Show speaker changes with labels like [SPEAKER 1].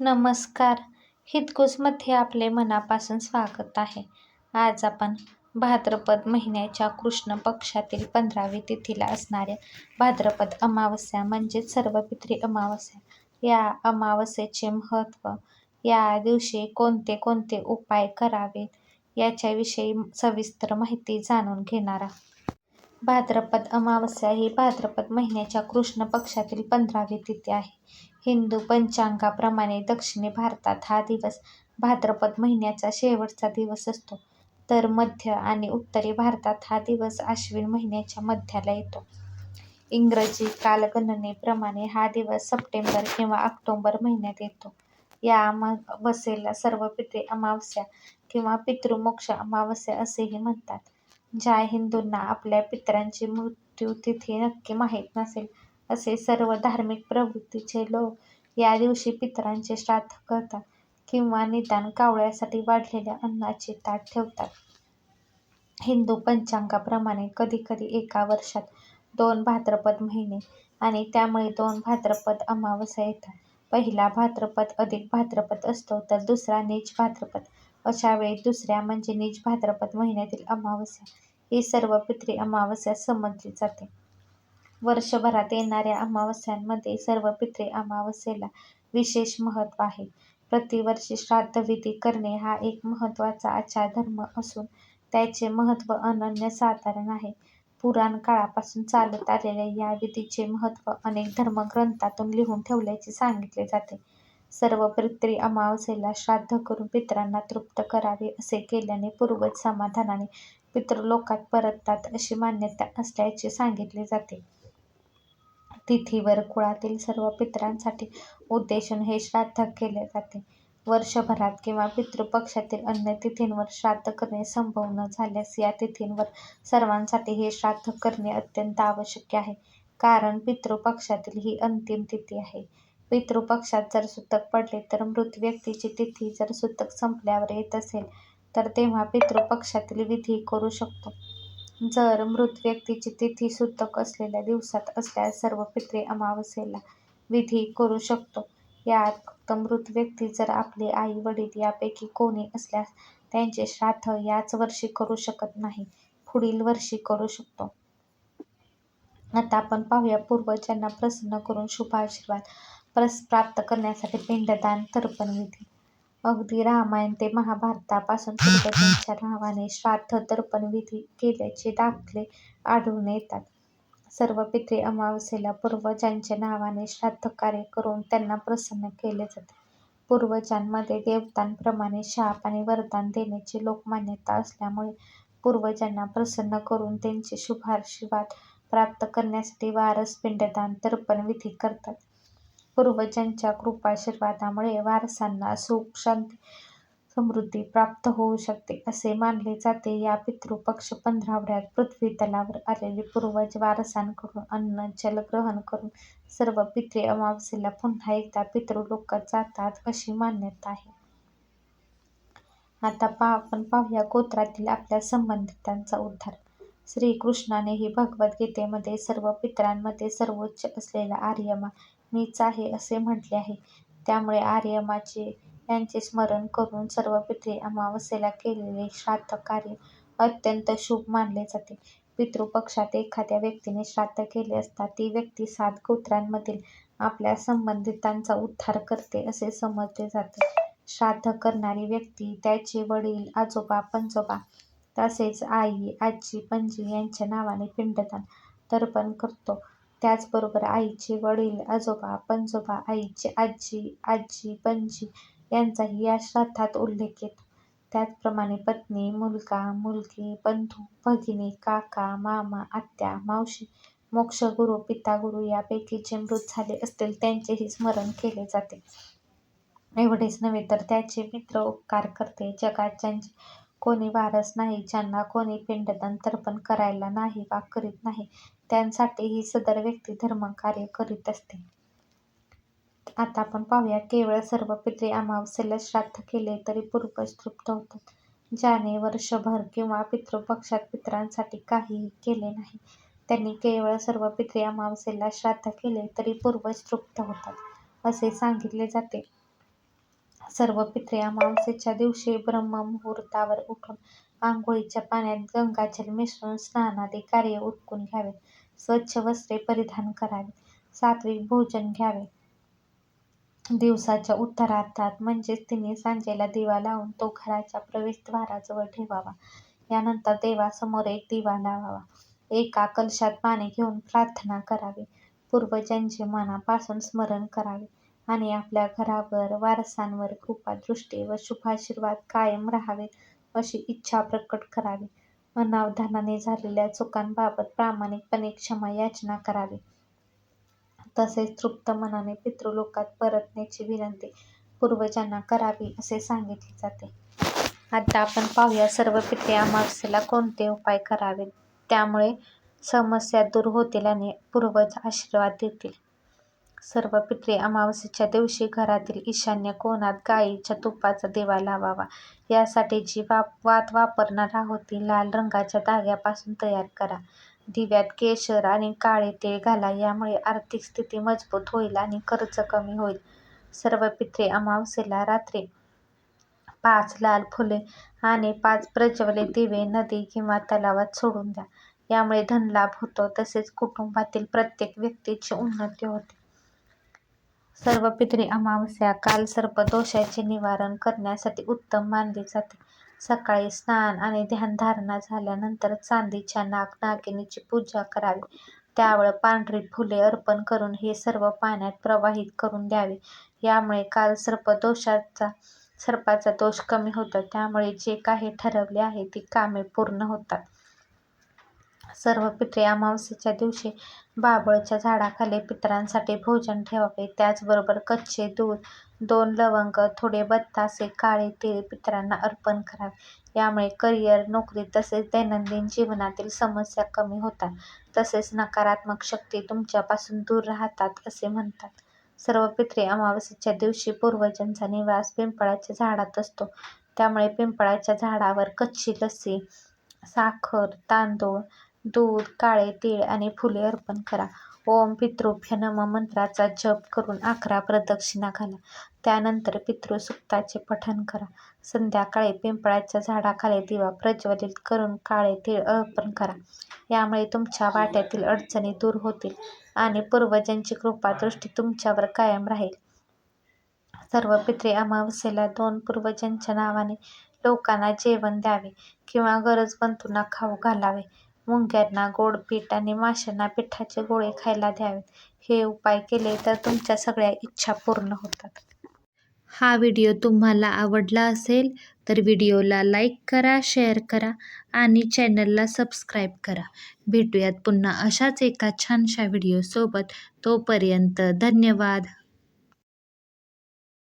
[SPEAKER 1] नमस्कार. हितगुजमध्ये आपले मनापासून स्वागत आहे. आज आपण भाद्रपद महिन्याच्या कृष्ण पक्षातील पंधरावी तिथीला असणाऱ्या भाद्रपद अमावस्या म्हणजेच सर्वपित्री अमावस्या. या अमावस्येचे महत्त्व या दिवशी कोणते कोणते उपाय करावेत याच्याविषयी सविस्तर माहिती जाणून घेणार आहोत. भाद्रपद अमावस्या ही भाद्रपद महिन्याच्या कृष्ण पक्षातील पंधरावी तिथी आहे. हिंदू पंचांगाप्रमाणे दक्षिणी भारतात हा दिवस भाद्रपद महिन्याचा शेवटचा दिवस असतो. तर मध्य आणि उत्तरी भारतात हा दिवस आश्विन महिन्याच्या मध्याला येतो. इंग्रजी कालगणनेप्रमाणे हा दिवस सप्टेंबर किंवा ऑक्टोबर महिन्यात येतो. या अमावस्येला सर्व पितृ अमावस्या किंवा पितृमोक्ष अमावस्या असेही म्हणतात. ज्या हिंदूंना आपल्या पितरांची मृत्यूतिथी नक्की माहीत नसेल असे सर्व धार्मिक प्रवृत्तीचे लोक या दिवशी पितरांचे श्राद्ध करतात किंवा निदान कावळ्यासाठी वाढलेल्या अन्नाचे ताट ठेवतात. हिंदू पंचांगाप्रमाणे कधीकधी एका वर्षात दोन भाद्रपद महिने आणि त्यामुळे दोन भाद्रपद अमावस्या येतात. पहिला भाद्रपद अधिक भाद्रपद असतो तर दुसरा नीच भाद्रपद. अशा वेळी दुसऱ्या म्हणजे नीच भाद्रपद महिन्यातील अमावस्या ही सर्व पितृ अमावस्या समजली जाते. वर्षभरात येणाऱ्या अमावस्यांमध्ये सर्व पितृ अमावस्येला विशेष महत्त्व आहे. प्रतिवर्षी श्राद्धविधी करणे हा एक महत्त्वाचा आचारधर्म असून त्याचे महत्त्व अनन्यसाधारण आहे. पुराण काळापासून चालत आलेल्या या विधीचे महत्त्व अनेक धर्मग्रंथातून लिहून ठेवल्याचे सांगितले जाते. सर्व पितृ अमावस्येला श्राद्ध करून पितरांना तृप्त करावे असे केल्याने पूर्वज समाधानाने पितृलोकात परततात अशी मान्यता असल्याचे सांगितले जाते. तिथीवर कुळातील सर्व पितरांसाठी उद्देशून हे श्राद्ध केले जाते. वर्षभरात किंवा पितृपक्षातील अन्य तिथींवर श्राद्ध करणे संभव न झाल्यास या तिथींवर सर्वांसाठी हे श्राद्ध करणे अत्यंत आवश्यक आहे. कारण पितृपक्षातील ही अंतिम तिथी आहे. पितृपक्षात जर सुतक पडले तर मृत व्यक्तीची तिथी जर सुतक संपल्यावर येत असेल तर तेव्हा पितृपक्षातील विधी करू शकतो. जर मृत व्यक्तीची तिथी सुतक असलेल्या दिवसात असल्यास सर्व पितृ अमावस्येला विधी करू शकतो. यात फक्त मृत व्यक्ती जर आपले आई वडील यापैकी कोणी असल्यास त्यांचे श्राद्ध याच वर्षी करू शकत नाही, पुढील वर्षी करू शकतो. आता आपण पाहूया पूर्वजांना प्रसन्न करून शुभ आशीर्वाद प्राप्त करण्यासाठी पिंडदान तर्पण विधी. अगदी रामायण ते महाभारतापासून पूर्वजांच्या नावाने श्राद्ध तर्पण विधी केल्याचे दाखले आढळून येतात. सर्व पितृ अमावस्येला पूर्वजांच्या नावाने श्राद्धकार्य करून त्यांना प्रसन्न केले जाते. पूर्वजांमध्ये देवतांप्रमाणे शाप आणि वरदान देण्याची लोकमान्यता असल्यामुळे पूर्वजांना प्रसन्न करून त्यांचे शुभाशीर्वाद प्राप्त करण्यासाठी वारस पिंडदान तर्पण विधी करतात. पूर्वजांच्या कृपाशीर्वादामुळे वारसांना सुख, शांती, समृद्धी प्राप्त होऊ शकते असे मानले जाते. या पितृपक्ष पंधरवड्यात पृथ्वीतलावर आलेले पूर्वज वारसांकडून अन्न, जल ग्रहण करून सर्व पितृ अमावस्येला पुन्हा एकदा पितृलोकात जातात अशी मान्यता आहे. आता आपण पाहूया गोत्रातील आपल्या संबंधितांचा उद्धार. श्रीकृष्णानेही भगवद्गीतेमध्ये सर्व पितरांमध्ये सर्वोच्च असलेला आर्यमा मीच आहे असे म्हटले आहे. त्यामुळे आर्यमाचे यांचे स्मरण करून सर्व पितृ अमावस्येला केलेले श्राद्धकार्य अत्यंत शुभ मानले जाते. पितृपक्षात एखाद्या व्यक्तीने श्राद्ध केले असता ती व्यक्ती सात गोत्रांमधील आपल्या संबंधितांचा उद्धार करते असे समजले जाते. श्राद्ध करणारी व्यक्ती त्याचे वडील, आजोबा, पणजोबा तसेच आई, आजी, पणजी यांच्या नावाने पिंडदान तर्पण करतो. त्याचबरोबर आईचे वडील, आजोबा, पणजोबा, आईची आजी, आजी, पणजी यांचाही या श्राद्धात उल्लेख येतो. त्याचप्रमाणे पत्नी, मुलगा, मुलगी, बंधू, भगिनी, काका, मामा, आत्या, मावशी, मोक्षगुरू, पितागुरू यापैकी जे मृत झाले असतील त्यांचेही स्मरण केले जाते. एवढेच नव्हे तर त्याचे मित्र, उपकारकर्ते, जगात ज्यांचे कोणी वारस नाही, ज्यांना कोणी पिंडदान तर्पण करायला नाही वा करीत नाही त्यांसाठीही सदर व्यक्ती धर्मकार्य करीत असते. आता आपण पाहूया केवळ सर्व पितृ अमावस्येला श्राद्ध केले तरी पूर्वज तृप्त होतात. ज्याने वर्षभर किंवा पितृपक्षात पितरांसाठी काहीही केले नाही त्यांनी केवळ सर्व पितृ अमावस्येला श्राद्ध केले तरी पूर्वज तृप्त होतात असे सांगितले जाते. सर्व पित्रे अमावस्येच्या दिवशी ब्रह्ममुहूर्तावर उठून आंघोळीच्या पाण्यात गंगाजल मिसळून स्नानादी कार्य उरकून घ्यावे. स्वच्छ वस्त्रे परिधान करावीत. सात्विक भोजन घ्यावे. दिवसाच्या उत्तरार्धात म्हणजेच तिन्ही सांजेला दिवा लावून तो घराच्या प्रवेशद्वाराजवळ ठेवावा. यानंतर देवासमोर एक दिवा लावावा. एका कलशात पाणी घेऊन प्रार्थना करावी. पूर्वजांचे मनापासून स्मरण करावे आणि आपल्या घरावर, वारसांवर कृपादृष्टी व शुभाशीर्वाद कायम राहावेत अशी इच्छा प्रकट करावी. अनावधानाने झालेल्या चुकांबाबत प्रामाणिकपणे क्षमा याचना करावी. तसेच तृप्त मनाने पितृलोकात परतण्याची विनंती पूर्वजांना करावी असे सांगितले जाते. आता आपण पाहूया सर्व पित्रे अमावस्येला कोणते उपाय करावेत त्यामुळे समस्या दूर होतील आणि पूर्वज आशीर्वाद देतील. सर्व पित्रे अमावस्येच्या दिवशी घरातील ईशान्य कोनात गाईच्या तुपाचा दिवा लावावा. यासाठी जी वात वापरणार आहोत ती लाल रंगाच्या धाग्यापासून तयार करा. दिव्यात केशर आणि काळे तीळ घाला. यामुळे आर्थिक स्थिती मजबूत होईल आणि खर्च कमी होईल. सर्व पित्रे अमावस्येला रात्री पाच लाल फुले आणि पाच प्रज्वलित दिवे नदी किंवा तलावात सोडून द्या. यामुळे धनलाभ होतो तसेच कुटुंबातील प्रत्येक व्यक्तीची उन्नती होते. सर्व पितरी अमावस्या कालसर्प दोषाचे निवारण करण्यासाठी उत्तम मानली जाते. सकाळी स्नान आणि ध्यानधारणा झाल्यानंतर चांदीच्या नाग-नागिनीची पूजा करावी. त्यावर पांढरी फुले अर्पण करून हे सर्व पाण्यात प्रवाहित करून द्यावे. यामुळे काल सर्पदोषाचा सर्पाचा दोष कमी होतो. त्यामुळे जे काही ठरवले आहे ती कामे पूर्ण होतात. सर्व पित्रे अमावस्येच्या दिवशी बाभळच्या झाडाखाली पितरांसाठी भोजन ठेवावे. त्याचबरोबर कच्चे दूध, दोन लवंग, थोडे बत्तासे, काळे तीळ पितरांना अर्पण करावे. यामुळे करिअर, नोकरी तसेच दैनंदिन जीवनातील समस्या कमी होतात. तसेच नकारात्मक शक्ती तुमच्यापासून दूर राहतात असे म्हणतात. सर्व पित्रे अमावस्येच्या दिवशी पूर्वजांचा निवास पिंपळाच्या झाडात असतो. त्यामुळे पिंपळाच्या झाडावर कच्ची लस्सी, साखर, तांदूळ, दूध, काळे तीळ आणि फुले अर्पण करा. ओम पितृभ्य नमः मंत्राचा जप करून अकरा प्रदक्षिणा घाला. त्यानंतर पितृसुक्ताचे पठण करा. संध्याकाळी पिंपळाच्या झाडाखाली दिवा प्रज्वलित करून काळे तीळ अर्पण करा. यामुळे तुमच्या वाट्यातील अडचणी दूर होतील आणि पूर्वजांची कृपादृष्टी तुमच्यावर कायम राहील. सर्व पित्रे अमावस्येला दोन पूर्वजांच्या नावाने लोकांना जेवण द्यावे किंवा गरजवंतांना खाऊ घालावे. मुंग्यांना गोड पीठ आणि माशांना पिठाचे गोळे खायला द्यावेत. हे उपाय केले तर तुमच्या सगळ्या इच्छा पूर्ण होतात. हा व्हिडिओ तुम्हाला आवडला असेल तर व्हिडिओला लाईक करा, शेअर करा आणि चॅनलला सबस्क्राईब करा. भेटूयात पुन्हा अशाच एका छानशा व्हिडिओसोबत. तोपर्यंत धन्यवाद.